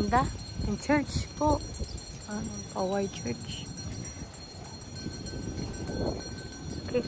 ganda. Yung church po. Ano, ah, Paway Church. Okay.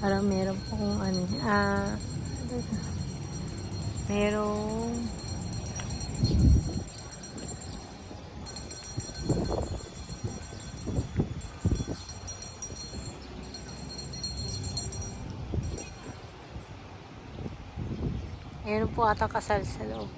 Parang meron po kung ano. Ah, ano merong po ata kasal sa loob.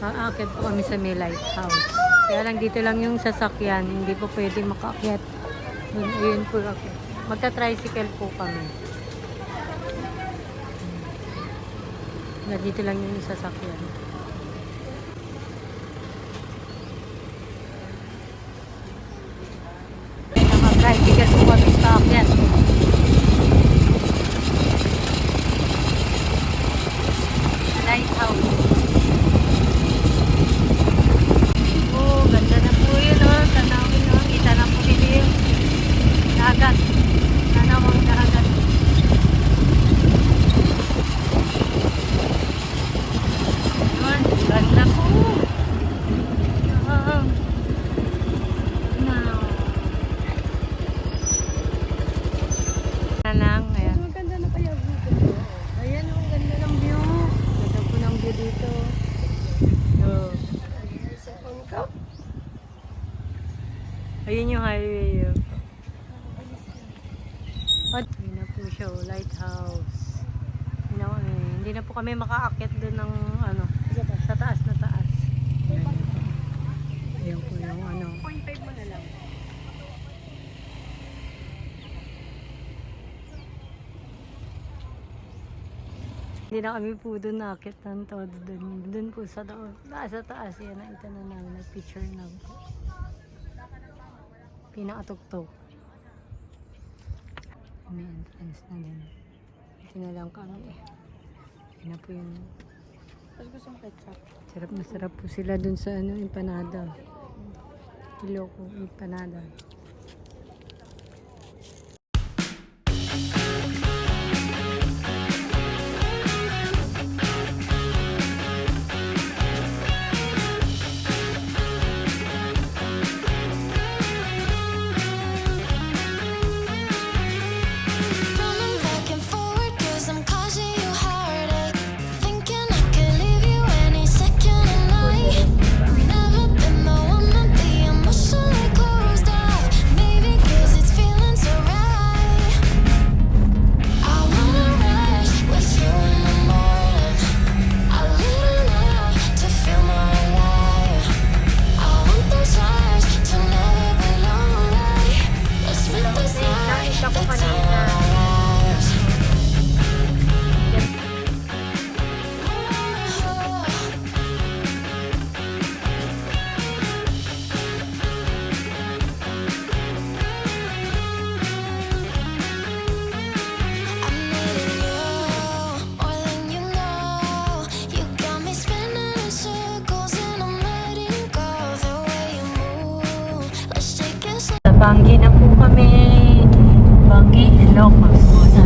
Aakit po kami sa may lighthouse. Kaya lang dito lang yung sasakyan. Hindi po pwede makaakyat. Doon, ayun po ako. Magta-tricycle po kami. Dito lang yung sasakyan. Hindi na kami po doon nakakit ng todo doon. Doon po sa taas. Nasa taas yan. Nakita na namin. Picture na po. Pinakatugtog. May entrance na din. Ito na lang kami eh. Yan po yung... Tapos gusto mo ketchup? Sarap na sarap po sila doon sa ano, empanada. Iloko, empanada. Empanada. Banggi na po kami. Banggi, Ilocos.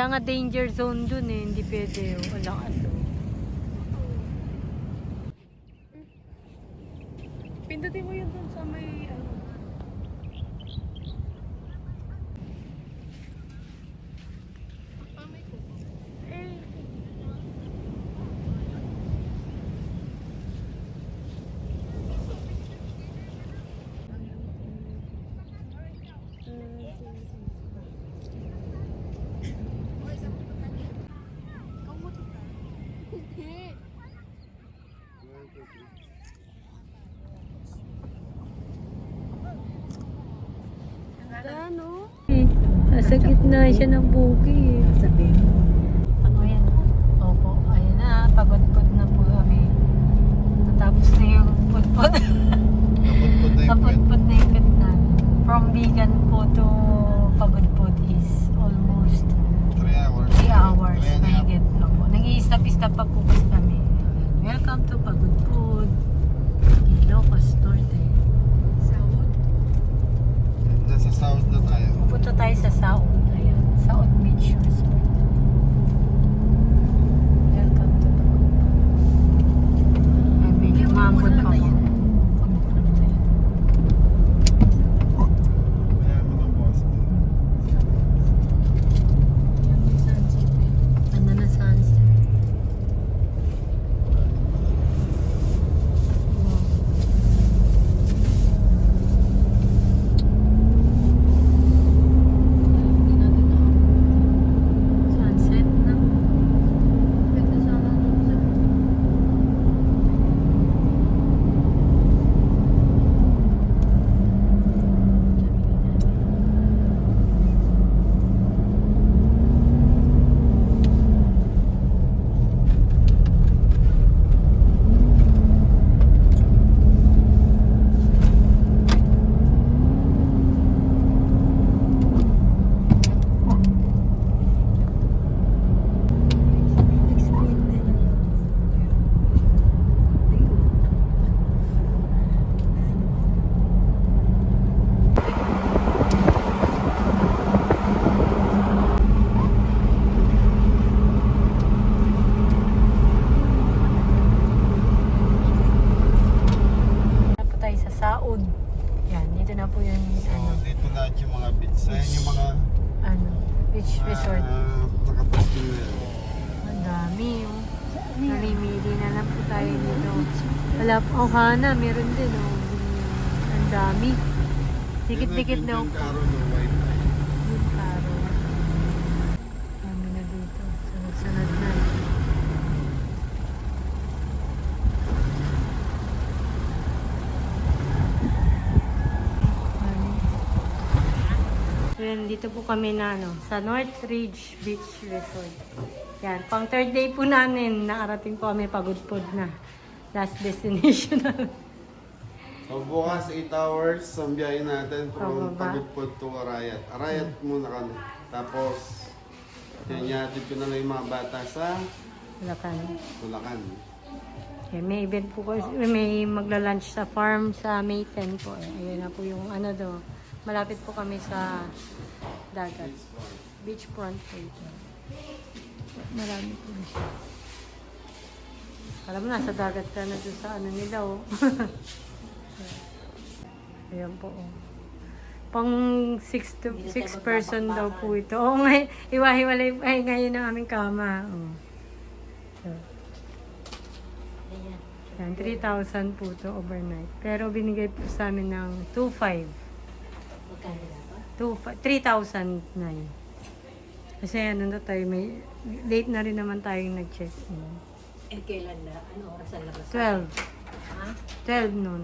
Kaya nga danger zone dun eh. Hindi pwede. Walang aso. Pindutin mo yun dun sa may ano. Ano? Eh, nasa gitna siya ng buki. Sabi. Ano yan? Opo, ayun na. Pagod-pod na po kami. Natapos na yung pudpod. Naputput na yung. Kapudpod na. From vegan po to pagod-pod is almost 3 hours. 3 hours. Mahigit. Opo. Nag-i-stop-stop pa po kasi kami. Welcome to Pagod-pod. Ilocos Norte. Nasa south na tayo. Pupunta tayo sa Saud. Ayan, Saud Beach Resort. Welcome to Ay, medyo mambot pa ko. Kaya mo ng boss. Ano na sunset? Wow. Sunset na. Ganda sana nung sa Na po tayo sa Saud. Yan, dito na po yung So, ano, dito lahat yung mga beach. Ayan yung mga ano, beach resort. uh, nakaposting na yan. Ang dami yung nalimili na lang po tayo dito. Wala po, oh Hana, meron din oh. Ang dami. Dikit-dikit daw Yung karo no wifi. Yung karo. Dami na dito. Sunod-sunod na. Ayan, dito po kami na ano, sa North Ridge Beach Resort. Yan, pang third day po namin, nakarating po kami pagod-pod na. Last destination namin. So bukas 8 hours ang biyahe natin from Pababa. To Arayat. Arayat muna kami. Tapos, yanyatid ko na lang yung mga bata sa Bulacan. Bulacan. Okay, may event po ko, may magla-lunch sa farm sa May 10 po. Eh. Ayun na po yung ano do. Malapit po kami sa dagat. Beachfront po ito. Marami po. Alam mo, nasa dagat ka na doon sa ano nila oh. Ayan po oh. Pang 6 to 6 person daw po ito. Oo, oh, ngay, iwahiwalay ay ngayon ang aming kama. Oh. So, yan, 3,000 po to overnight. Pero binigay po sa amin ng 2,500. 3,000 na yun. Kasi ano na tayo, may, late na rin naman tayong nag-check-in. Eh, kailan na? Ano oras ang labas? 12. Ha? 12 noon.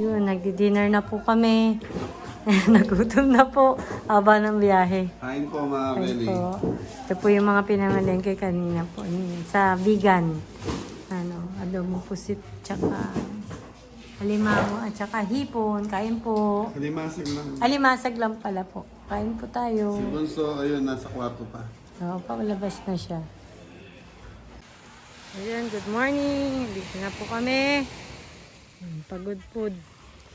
Yun, nagdi-dinner na po kami. Nagutom na po. Aba ng biyahe. Kain po mga Ay Beli. po. Ito po yung mga pinangalengke kanina po. Yun, Sa vegan. Ano, adobo pusit, tsaka alimango, at tsaka hipon. Kain po. Kalimasig lang. Alimasag lang pala po. Kain po tayo. Si Bunso, ayun, nasa kwarto pa. Oo, paulabas na siya. Ayan, good morning. Dito na po kami. Hmm, Pagod food.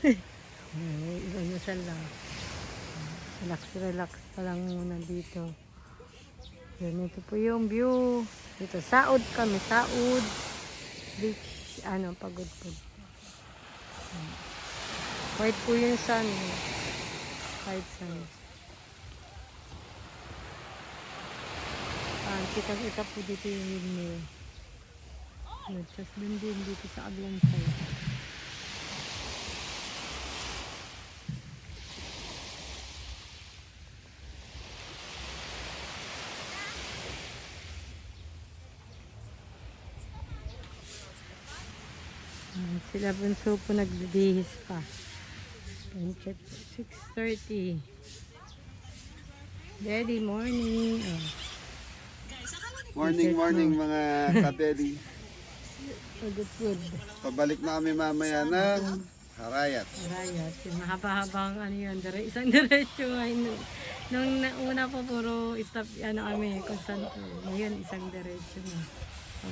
Iba-iba lang. Relax, relax pa lang muna dito. Yan, ito po yung view. Dito, Saud kami. Saud Beach. Ano, pagod. Yan. White po yung sun. White sun. Ah, kita-kita po dito yung windmill. Tapos dun din dito sa Aglan side. Sila bunso po nagbibihis pa. Time check po, 6.30. Daddy, morning. Oh, Morning, morning mga kabeli. good. Pabalik na kami mamaya ng Harayat. Rayat. Yung mahaba-habang ano yun, dire, isang diretso ngayon. Nung na, una po puro stop, ano kami, constant. Ngayon, isang diretso na.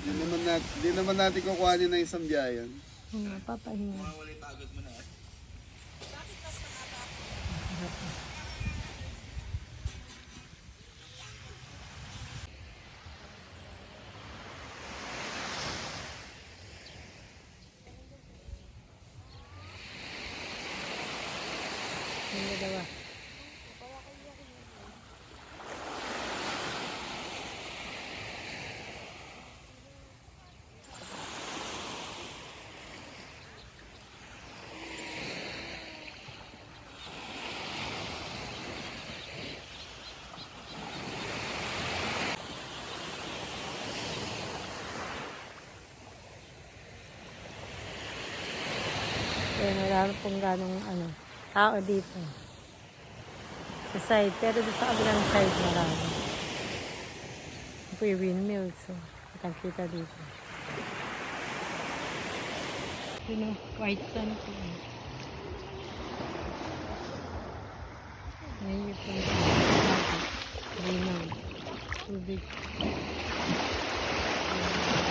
Di naman, nat, di naman natin kukuhanin ng isang biyayan. Hmm, papahinga. Yung dalawa. Kaya wala pong ganong ano, tao dito. Sa side, pero doon sa kabilang side marami. Ito yung windmill, so kitang kita dito. Ito na, white sun po. Ngayon yung. Linaw. Tubig. Ayan.